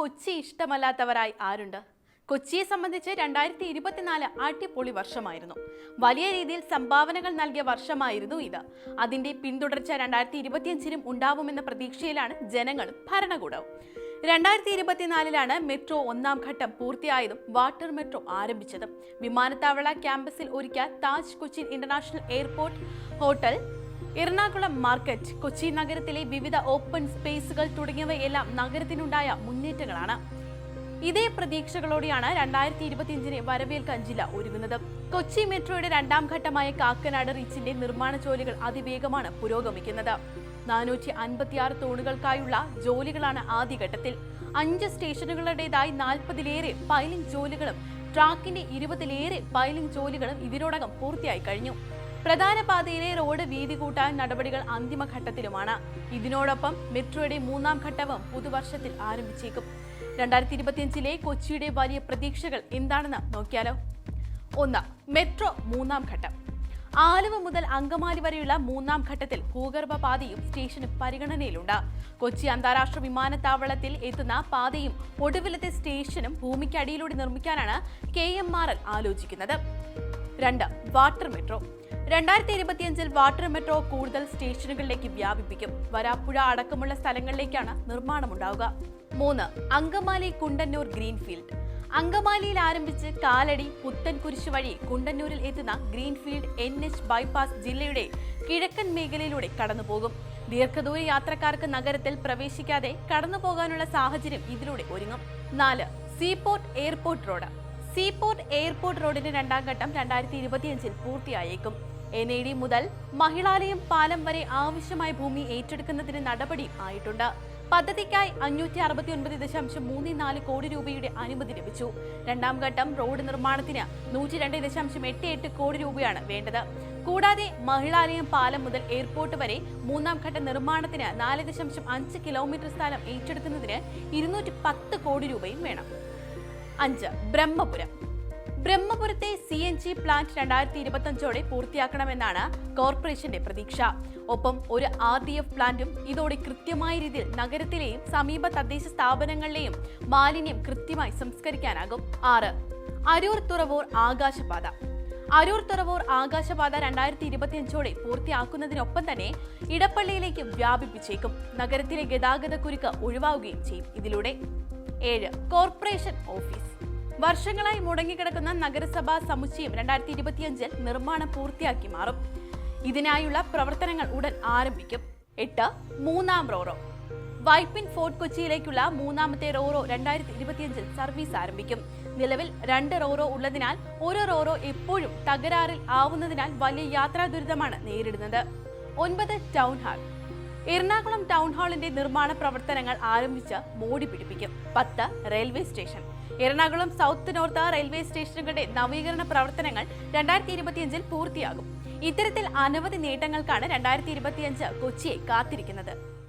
കൊച്ചി ഇഷ്ടമല്ലാത്തവരായി ആരുണ്ട്? കൊച്ചിയെ സംബന്ധിച്ച് രണ്ടായിരത്തി ഇരുപത്തിനാല് അടിപൊളി വർഷമായിരുന്നു. വലിയ രീതിയിൽ സംഭാവനകൾ നൽകിയ വർഷമായിരുന്നു ഇത്. അതിന്റെ പിന്തുടർച്ച രണ്ടായിരത്തി ഇരുപത്തിയഞ്ചിനും ഉണ്ടാവുമെന്ന പ്രതീക്ഷയിലാണ് ജനങ്ങൾ ഭരണകൂടവും. രണ്ടായിരത്തി ഇരുപത്തിനാലിലാണ് മെട്രോ ഒന്നാം ഘട്ടം പൂർത്തിയായതും വാട്ടർ മെട്രോ ആരംഭിച്ചതും. വിമാനത്താവള ക്യാമ്പസിൽ ഒരുക്കിയ Taj Cochin international airport hotel Ernakulam market Kochi നഗരത്തിലെ വിവിധ ഓപ്പൺ സ്പേസുകൾ തുടങ്ങിയവയെല്ലാം നഗരത്തിനുണ്ടായ മുന്നേറ്റങ്ങളാണ്. ഇതേ പ്രതീക്ഷകളോടെയാണ് രണ്ടായിരത്തി ഇരുപത്തിയഞ്ചിനെ വരവേൽക്കാൻ ജില്ല ഒരുങ്ങുന്നത്. കൊച്ചി മെട്രോയുടെ രണ്ടാം ഘട്ടമായ കാക്കനാട് റീച്ചിന്റെ നിർമ്മാണ ജോലികൾ അതിവേഗമാണ് പുരോഗമിക്കുന്നത്. നാനൂറ്റി അൻപത്തിയാറ് തൂണുകൾക്കായുള്ള ജോലികളാണ് ആദ്യഘട്ടത്തിൽ. അഞ്ച് സ്റ്റേഷനുകളുടേതായി നാൽപ്പതിലേറെ പൈലിംഗ് ജോലികളും ട്രാക്കിന്റെ ഇരുപതിലേറെ പൈലിംഗ് ജോലികളും ഇതിനോടകം പൂർത്തിയായി കഴിഞ്ഞു. പ്രധാന പാതയിലെ റോഡ് വീതി കൂട്ടാൻ നടപടികൾ അന്തിമഘട്ടത്തിലുമാണ്. ഇതിനോടൊപ്പം മെട്രോയുടെ മൂന്നാം ഘട്ടവും പുതുവർഷത്തിൽ ആരംഭിച്ചേക്കും. രണ്ടായിരത്തി ഇരുപത്തിയഞ്ചിലെ കൊച്ചിയുടെ വലിയ പ്രതീക്ഷകൾ എന്താണെന്ന് നോക്കിയാലോ? ഒന്ന് മെട്രോ മൂന്നാം ഘട്ടം. ആലുവ മുതൽ അങ്കമാലി വരെയുള്ള മൂന്നാം ഘട്ടത്തിൽ ഭൂഗർഭ പാതയും സ്റ്റേഷനും പരിഗണനയിലുണ്ട്. കൊച്ചി അന്താരാഷ്ട്ര വിമാനത്താവളത്തിൽ എത്തുന്ന പാതയും ഒടുവിലത്തെ സ്റ്റേഷനും ഭൂമിക്കടിയിലൂടെ നിർമ്മിക്കാനാണ് കെ ആലോചിക്കുന്നത്. രണ്ട് വാട്ടർ മെട്രോ. രണ്ടായിരത്തി ഇരുപത്തിയഞ്ചിൽ വാട്ടർ മെട്രോ കൂടുതൽ സ്റ്റേഷനുകളിലേക്ക് വ്യാപിപ്പിക്കും. വരാപ്പുഴ അടക്കമുള്ള സ്ഥലങ്ങളിലേക്കാണ് നിർമ്മാണമുണ്ടാവുക. മൂന്ന് അങ്കമാലി കുണ്ടന്നൂർ ഗ്രീൻഫീൽഡ്. അങ്കമാലിയിൽ ആരംഭിച്ച് കാലടി പുത്തൻകുരിശ് വഴി കുണ്ടന്നൂരിൽ എത്തുന്ന ഗ്രീൻഫീൽഡ് എൻ എച്ച് ബൈപ്പാസ് ജില്ലയുടെ കിഴക്കൻ മേഖലയിലൂടെ കടന്നുപോകും. ദീർഘദൂര യാത്രക്കാർക്ക് നഗരത്തിൽ പ്രവേശിക്കാതെ കടന്നുപോകാനുള്ള സാഹചര്യം ഇതിലൂടെ ഒരുങ്ങും. നാല് seaport airport road. Seaport airport റോഡിന്റെ രണ്ടാം ഘട്ടം രണ്ടായിരത്തി ഇരുപത്തിയഞ്ചിൽ പൂർത്തിയായേക്കും. എൻ എ ഡി മുതൽ മഹിളാലയം പാലം വരെ ആവശ്യമായ ഭൂമി ഏറ്റെടുക്കുന്നതിന് നടപടി ആയിട്ടുണ്ട്. പദ്ധതിക്കായി അഞ്ഞൂറ്റി അറുപത്തി ഒൻപത് ദശാംശം മൂന്ന് നാല് കോടി രൂപയുടെ അനുമതി ലഭിച്ചു. രണ്ടാം ഘട്ടം റോഡ് നിർമ്മാണത്തിന് നൂറ്റി രണ്ട് ദശാംശം എട്ട് എട്ട് കോടി രൂപയാണ് വേണ്ടത്. കൂടാതെ മഹിളാലയം പാലം മുതൽ എയർപോർട്ട് വരെ മൂന്നാം ഘട്ട നിർമ്മാണത്തിന് നാല് ദശാംശം അഞ്ച് കിലോമീറ്റർ സ്ഥലം ഏറ്റെടുക്കുന്നതിന് ഇരുന്നൂറ്റി പത്ത് കോടി രൂപയും വേണം. അഞ്ച് ബ്രഹ്മപുരം. ബ്രഹ്മപുരത്തെ സി എൻ ജി പ്ലാന്റ് രണ്ടായിരത്തി ഇരുപത്തഞ്ചോടെ പൂർത്തിയാക്കണമെന്നാണ് കോർപ്പറേഷന്റെ പ്രതീക്ഷ. ഒപ്പം ഒരു ആർ ഡി എഫ് പ്ലാന്റും ഇതോടെ കൃത്യമായ രീതിയിൽ നഗരത്തിലെയും സമീപ തദ്ദേശ സ്ഥാപനങ്ങളിലെയും മാലിന്യം കൃത്യമായി സംസ്കരിക്കാനാകും. ആറ്. അരൂർ തുറവൂർ ആകാശപാത. അരൂർ തുറവൂർ ആകാശപാത രണ്ടായിരത്തി ഇരുപത്തിയഞ്ചോടെ പൂർത്തിയാക്കുന്നതിനൊപ്പം തന്നെ ഇടപ്പള്ളിയിലേക്ക് വ്യാപിപ്പിച്ചേക്കും. നഗരത്തിലെ ഗതാഗത കുരുക്ക് ഒഴിവാകുകയും ചെയ്യും ഇതിലൂടെ. ഏഴ്. Corporation office. വർഷങ്ങളായി മുടങ്ങിക്കിടക്കുന്ന നഗരസഭാ സമുച്ചയം രണ്ടായിരത്തി ഇരുപത്തിയഞ്ചിൽ നിർമ്മാണം പൂർത്തിയാക്കി മാറും. ഇതിനായുള്ള പ്രവർത്തനങ്ങൾ ഉടൻ ആരംഭിക്കും. എട്ട് മൂന്നാം റോറോ. വൈപ്പിൻ ഫോർട്ട് കൊച്ചിയിലേക്കുള്ള മൂന്നാമത്തെ റോറോ രണ്ടായിരത്തി ഇരുപത്തിയഞ്ചിൽ സർവീസ് ആരംഭിക്കും. നിലവിൽ രണ്ട് റോറോ ഉള്ളതിനാൽ ഒരു റോറോ എപ്പോഴും തകരാറിൽ ആവുന്നതിനാൽ വലിയ യാത്രാ ദുരിതമാണ് നേരിടുന്നത്. ഒൻപത് ടൗൺ ഹാൾ. എറണാകുളം ടൗൺ ഹാളിന്റെ നിർമ്മാണ പ്രവർത്തനങ്ങൾ ആരംഭിച്ച് മോടി പിടിപ്പിക്കും. പത്ത് railway station. Ernakulam south north railway സ്റ്റേഷനുകളുടെ നവീകരണ പ്രവർത്തനങ്ങൾ രണ്ടായിരത്തി ഇരുപത്തിയഞ്ചിൽ പൂർത്തിയാകും. ഇത്തരത്തിൽ അനവധി നേട്ടങ്ങൾക്കാണ് രണ്ടായിരത്തി ഇരുപത്തിയഞ്ച് കൊച്ചിയെ കാത്തിരിക്കുന്നത്.